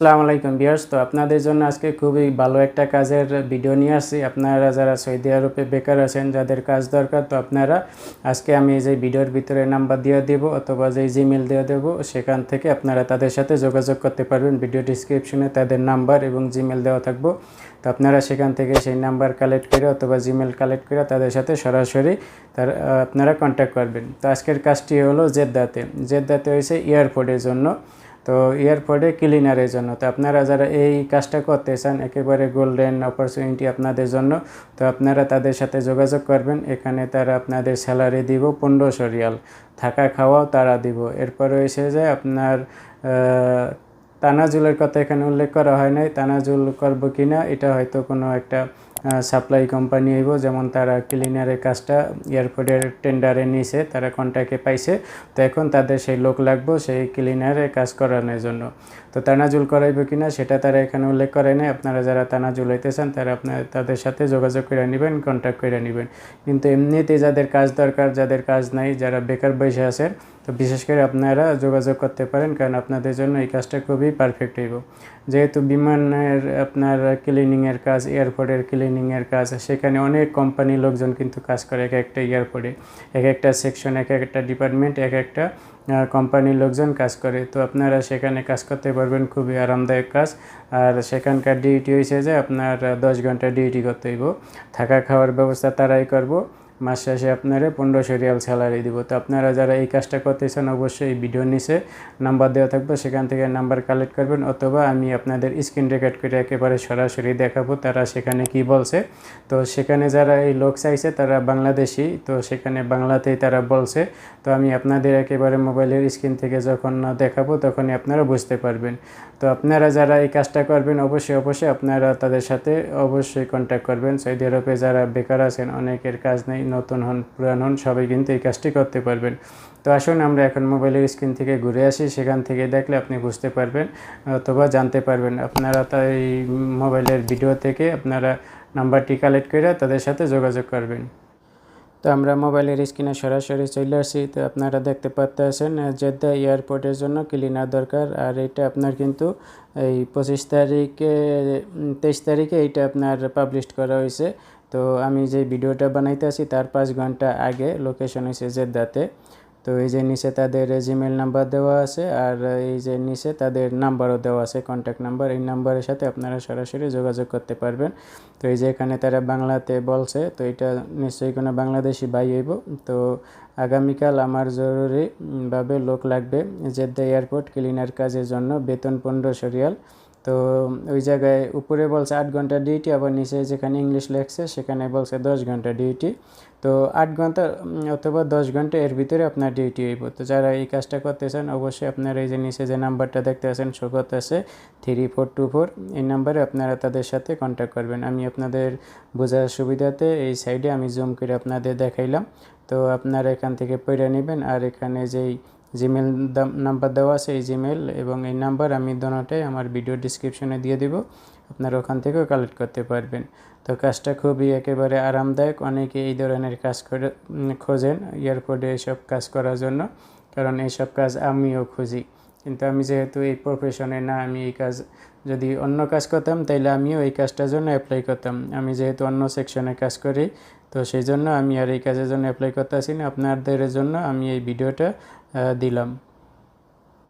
আসসালামু আলাইকুম বিয়ার্স তো আপনাদের জন্য আজকে খুবই ভালো একটা কাজের ভিডিও নিয়ে আসছি। আপনারা যারা সৌদি আরবে বেকার আছেন, যাদের কাজ দরকার, তো আপনারা আজকে আমি যে ভিডিওর ভিতরে নাম্বার দিয়ে দেব অথবা যে জিমেল দিয়ে দেব, সেখান থেকে আপনারা তাদের সাথে যোগাযোগ করতে পারবেন। ভিডিও ডিসক্রিপশনে তাদের নাম্বার এবং জিমেল দেওয়া থাকব। তো আপনারা সেখান থেকে সেই নাম্বার কালেক্ট করে অথবা জিমেল কালেক্ট করে তাদের সাথে সরাসরি তার আপনারা কন্ট্যাক্ট করবেন। তো আজকের কাজটি হলো জেদ্দাতে। জেদ্দাতে হয়েছে এয়ারপোর্টের জন্য। তো এয়ারপোর্টে ক্লিনারের জন্য। তো আপনারা যারা এই কাজটা করতে চান একেবারে গোল্ডেন অপরচুনিটি আপনাদের জন্য। তো আপনারা তাদের সাথে যোগাযোগ করবেন। এখানে তারা আপনাদের স্যালারি দিব পনেরোশো রিয়াল। থাকা খাওয়াও তারা দিব। এরপরে এসে যে আপনার তানাজুলের কথা এখানে উল্লেখ করা হয় নাই। তানাজুল করব কি না এটা হয়তো কোনো একটা সাপ্লাই কোম্পানি হইব, যেমন তারা ক্লিনারের কাজটা এয়ারপোর্টের টেন্ডারে নিছে, তারা কন্ট্যাক্টে পাইছে। তো এখন তাদের সেই লোক লাগবো, সেই ক্লিনারে কাজ করানোর জন্য। তো তানাজুল করাইব কি না সেটা তারা এখানে উল্লেখ করে নাই। আপনারা যারা তানাজুল হইতে চান, তারা আপনার তাদের সাথে যোগাযোগ করে নেবেন কন্ট্যাক্ট করে নেবেন। কিন্তু এমনিতে যাদের কাজ দরকার, যাদের কাজ নাই, যারা বেকার বসে আছেন, তো বিশেষ করে আপনারা যোগাযোগ করতে পারেন, কারণ আপনাদের জন্য এই কাজটা খুবই পারফেক্ট হইব। যেহেতু বিমানের আপনার ক্লিনিংয়ের কাজ এয়ারপোর্টের ক্লিনিংয়ের কাজ সেখানে অনেক কোম্পানি লোকজন কিন্তু কাজ করে, এক একটা এয়ারপোর্টে এক একটা সেকশন এক একটা ডিপার্টমেন্ট এক একটা কোম্পানির লোকজন কাজ করে। তো আপনারা সেখানে কাজ করতে পারবেন, খুবই আরামদায়ক কাজ। আর সেখানকার ডিউটি হয়েছে যে আপনার দশ ঘণ্টা ডিউটি করতে হইব। থাকা খাওয়ার ব্যবস্থা তারাই করব। মাস শেষে আপনারা পনেরোশো রিয়াল স্যালারি দিব। তো আপনারা যারা এই কাজটা করতেছেন, অবশ্যই এই ভিডিও নিচে নাম্বার দেওয়া থাকবে। সেখান থেকে নাম্বার কালেক্ট করবেন অথবা আমি আপনাদের স্ক্রিন রেকর্ড করে একেবারে সরাসরি দেখাবো তারা সেখানে কি বলছে। তো সেখানে যারা এই লোক চাইছে, তারা বাংলাদেশি। তো সেখানে বাংলাতেই তারা বলছে। তো আমি আপনাদের একেবারে মোবাইলের স্ক্রিন থেকে যখন দেখাবো, তখনই আপনারা বুঝতে পারবেন। তো আপনারা যারা এই কাজটা করবেন, অবশ্যই অবশ্যই আপনারা তাদের সাথে অবশ্যই কন্ট্যাক্ট করবেন। সৌদি আরবে যারা বেকার আছেন, অনেকের কাজ নেই। নতুন হন, পুরান হন, সবাই কিন্তু এই কাজটি করতে পারবেন। তো আসুন আমরা এখন মোবাইলের স্ক্রিন থেকে ঘুরে আসি, সেখান থেকে দেখলে আপনি বুঝতে পারবেন, অথবা জানতে পারবেন। আপনারা তাই মোবাইলের ভিডিও থেকে আপনারা নাম্বারটি কালেক্ট করে তাদের সাথে যোগাযোগ করবেন। তো আমরা মোবাইলের স্ক্রিনে সরাসরি চলে আসি। তো আপনারা দেখতে পাচ্ছেন জেদ্দা এয়ারপোর্টের জন্য ক্লিনার দরকার, আর এটা আপনার কিন্তু এই পঁচিশ তারিখে তেইশ তারিখে এইটা আপনার পাবলিশ করা হয়েছে। তো আমি যে ভিডিওটা বানাইতে আছি তার পাঁচ ঘণ্টা আগে লোকেশন হয়েছে জেদ্দাতে। তো এই যে নিচে তাদের জিমেল নাম্বার দেওয়া আছে আর এই যে নিচে তাদের নাম্বারও দেওয়া আছে কন্ট্যাক্ট নাম্বার এই নাম্বারের সাথে আপনারা সরাসরি যোগাযোগ করতে পারবেন। তো এই যে এখানে তারা বাংলাতে বলছে, তো এটা নিশ্চয়ই কোনো বাংলাদেশি ভাই হইব। তো আগামীকাল আমার জরুরিভাবে লোক লাগবে জেদ্দা এয়ারপোর্ট ক্লিনার কাজের জন্য বেতন পনেরোশো রিয়াল। তো ওই জায়গায় উপরে বলছে আট ঘণ্টা ডিউটি আবার নিচে যেখানে ইংলিশ লেখছে, সেখানে বলছে দশ ঘণ্টা ডিউটি তো আট ঘণ্টা অথবা দশ ঘণ্টা এর ভিতরে আপনার ডিউটি হইব। তো যারা এই কাজটা করতে চান অবশ্যই আপনারা এই যে নিচে যে নাম্বারটা দেখতে আছেন শো করতেছে থ্রি ফোর টু ফোর এই নাম্বারে আপনারা তাদের সাথে কন্ট্যাক্ট করবেন। আমি আপনাদের বোঝার সুবিধাতে এই সাইডে আমি জুম করে আপনাদের দেখাইলাম। তো আপনারা এখান থেকে পড়ে নেবেন, আর এখানে যেই জিমেল নাম্বার দেওয়া আছে এই জিমেল এবং এই নাম্বার আমি দোনোটাই আমার ভিডিও ডিসক্রিপশনে দিয়ে দিব। আপনারা ওখান থেকেও কালেক্ট করতে পারবেন। তো কাজটা খুবই একেবারে আরামদায়ক। অনেকে এই ধরনের কাজ করে খোঁজেন এয়ারপোর্টে এইসব কাজ করার জন্য। কারণ এইসব কাজ আমিও খুঁজি। কিন্তু আমি যেহেতু এই প্রফেশনে না, আমি এই কাজ যদি অন্য কাজ করতাম, তাইলে আমিও এই কাজটার জন্য অ্যাপ্লাই করতাম। আমি যেহেতু অন্য সেকশনে কাজ করি, তো সেই জন্য আমি আর এই কাজের জন্য অ্যাপ্লাই করতে আসিনি। আপনাদের জন্য আমি এই ভিডিওটা দিলাম।